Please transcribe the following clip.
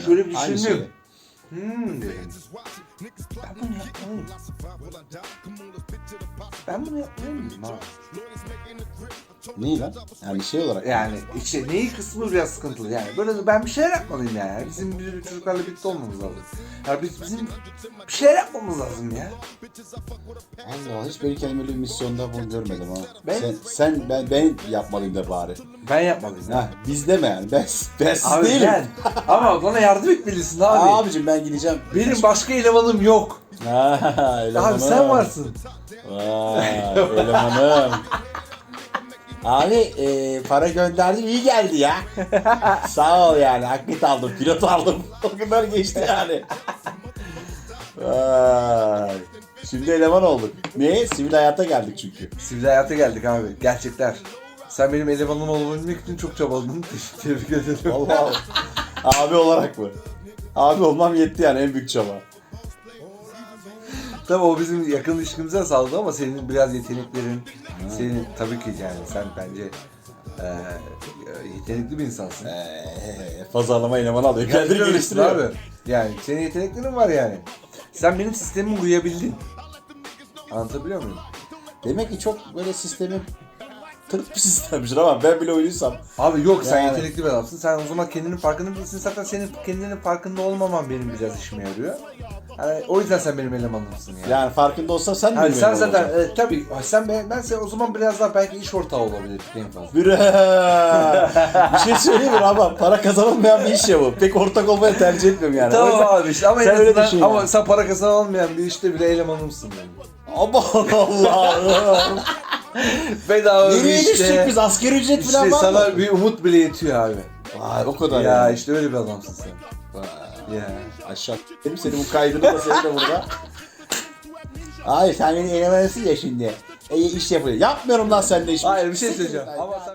ya. Şöyle bir Aynı düşündüm. şey. Hmm. Ben bunu yapmalıyım. Ben bunu yapmalıyım abi. Neyi lan? Yani şey olarak. Yani işte neyi kısmı biraz sıkıntılı yani. Böyle ben bir şeyler yapmalıyım yani. Bizim bir çocuklarla birlikte olmamız lazım. Ya biz bizim bir şeyler yapmamız lazım ya. Allah hiç beni kendimi öyle bir misyonda bunu görmedim ha. Ben- Sen, sen ben, ben yapmalıyım da bari. Ben yapmalıyım. Ha biz deme yani. Ben, ben siz Abi değilim. ben. Ama bana yardım etmelisin abi. Abicim ben gideceğim. Benim başka elemanım yok. Ha, elemanım. Abi sen varsın. Vay elemanım. Abi e, para gönderdim iyi geldi ya. Sağ ol yani. Akbit aldım, pilot aldım. O kadar geçti yani. Vay. Şimdi eleman olduk. Niye? Sivil hayata geldik çünkü. Sivil hayata geldik abi. Gerçekler. Sen benim elemanım olabilmek için çok çabaladın. Tebrik ederim. Vallahi abi olarak mı? Abi olmam yetti yani en büyük çaba. Tabii o bizim yakın ilişkimize sağladı ama senin biraz yeteneklerin, senin tabii ki yani sen bence eee, yetenekli bir insansın. Ee, pazarlama elemanı alıyor. Kendini geliştiriyor. abi. Yani senin yeteneklerin var yani. Sen benim sistemime uyabildin. Anlatabiliyor muyum? Demek ki çok böyle sistemin tırt bir sistemmiş ama ben bile oynuyorsam. Abi yok sen Yani- yetenekli bir adamsın. Sen o zaman kendinin farkında değilsin. Zaten senin kendinin farkında olmaman benim biraz işime yarıyor. Yani o yüzden sen benim elemanımsın yani. Yani farkında olsam sen Yani mi sen zaten olacaksın? e, tabii sen ben, ben sen o zaman biraz daha belki iş ortağı olabilir en fazla. Bre. bir şey söyleyeyim mi ama para kazanılmayan bir iş ya bu. Pek ortak olmayı tercih etmiyorum yani. O Tamam yüzden- abi işte ama en Sen öyle azından- düşün ama yani. sen para kazanamayan bir işte bile elemanımsın benim. Aman Allah'ım. Bedava bir Nereye işte. düşecek biz? Asgari ücret İşte falan var sana mı? bir umut bile yetiyor abi. Vay o kadar ya yani. işte öyle bir adamsın sen. Vay. Ya. Aşağı benim senin bu kaydını da senin de burada. Ay sen beni elemanısın ya şimdi. E, iş yapıyor. Yapmıyorum lan seninle iş. Hayır bir şey söyleyeceğim. Ama sen